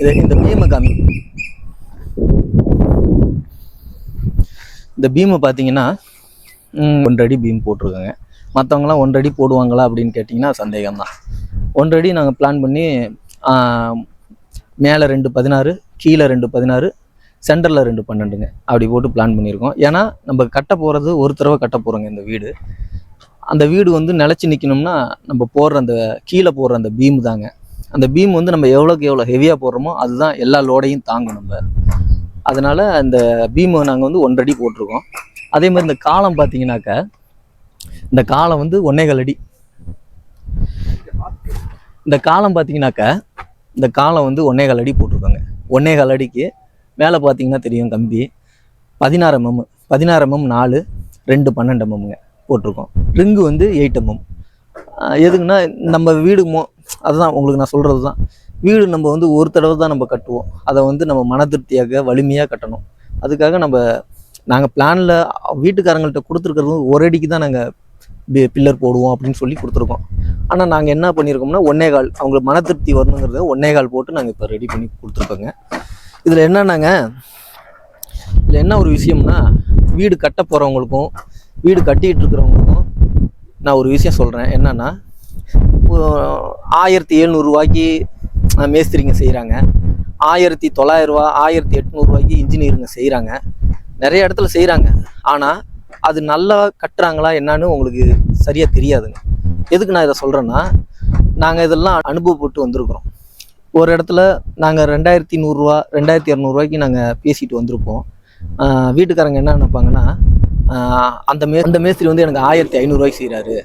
இது இந்த பீமை காமி இந்த பீமை பார்த்தீங்கன்னா ஒன்றடி பீம் போட்டிருக்காங்க. மற்றவங்களாம் ஒன்றடி போடுவாங்களா அப்படின்னு கேட்டிங்கன்னா சந்தேகம்தான். ஒன்றடி நாங்கள் பிளான் பண்ணி மேலே ரெண்டு பதினாறு கீழே ரெண்டு பதினாறு சென்டரில் ரெண்டு பன்னெண்டுங்க. அப்படி போட்டு பிளான் பண்ணியிருக்கோம். ஏன்னா நம்ம கட்ட போகிறது ஒரு தடவை கட்ட போகிறோங்க இந்த வீடு. அந்த வீடு வந்து நிலச்சி நிற்கணும்னா நம்ம போடுற அந்த கீழே போடுற அந்த பீம் தாங்க. அந்த பீம் வந்து நம்ம எவ்வளோக்கு எவ்வளோ ஹெவியாக போடுறோமோ அதுதான் எல்லா லோடையும் தாங்கும் நம்ம. அதனால் அந்த பீமை நாங்கள் வந்து ஒன்றடி போட்டிருக்கோம். அதே மாதிரி இந்த காலம் பார்த்தீங்கன்னாக்க இந்த காலம் வந்து ஒன்னேகால் அடி. இந்த காலம் பார்த்தீங்கன்னாக்க இந்த காலம் வந்து ஒன்னேகால் அடி போட்டிருக்கோங்க. ஒன்னேகால் அடிக்கு மேலே பார்த்தீங்கன்னா தெரியும் கம்பி. பதினாறு எம்எம் பதினாறு எம்எம் நாலு ரெண்டு பன்னெண்டு எம்எம்ங்க போட்டிருக்கோம். ரிங்கு வந்து எயிட் எம்எம் எதுக்குன்னா நம்ம வீடு மோ அதுதான் உங்களுக்கு நான் சொல்கிறது தான் வீடு நம்ம வந்து ஒரு தடவை தான் நம்ம கட்டுவோம். அதை வந்து நம்ம மன திருப்தியாக வலிமையாக கட்டணும். அதுக்காக நம்ம நாங்கள் பிளானில் வீட்டுக்காரங்கள்ட்ட கொடுத்துருக்கிறது ஒரு அடிக்கு தான் நாங்கள் பில்லர் போடுவோம் அப்படின்னு சொல்லி கொடுத்துருக்கோம். ஆனால் நாங்கள் என்ன பண்ணியிருக்கோம்னா ஒன்னே கால் அவங்களுக்கு மன திருப்தி வரணுங்கிறத ஒன்னே கால் போட்டு நாங்கள் இப்போ ரெடி பண்ணி கொடுத்துருக்கோங்க. இதில் என்னன்னாங்க இதில் என்ன ஒரு விஷயம்னா வீடு கட்ட போகிறவங்களுக்கும் வீடு கட்டிக்கிட்டு இருக்கிறவங்களுக்கும் நான் ஒரு விஷயம் சொல்கிறேன் என்னன்னா ஆயிரத்தி எழுநூறுவாய்க்கு மேஸ்திரிங்க செய்கிறாங்க ஆயிரத்தி தொள்ளாயிரரூவா ஆயிரத்தி எட்நூறுவாய்க்கு இன்ஜினியருங்க செய்கிறாங்க நிறைய இடத்துல செய்கிறாங்க ஆனால் அது நல்லா கட்டுறாங்களா என்னன்னு உங்களுக்கு சரியாக தெரியாதுங்க. எதுக்கு நான் இதை சொல்கிறேன்னா நாங்கள் இதெல்லாம் அனுபவப்பட்டு வந்திருக்கிறோம். ஒரு இடத்துல நாங்கள் ரெண்டாயிரத்தி நூறுரூவா ரெண்டாயிரத்தி இரநூறுவாய்க்கு நாங்கள் பேசிட்டு வந்திருப்போம். வீட்டுக்காரங்க என்ன நினைப்பாங்கன்னா அந்த மே அந்த மேஸ்திரி வந்து எனக்கு ஆயிரத்தி ஐநூறுரூவாய்க்கு செய்கிறாரு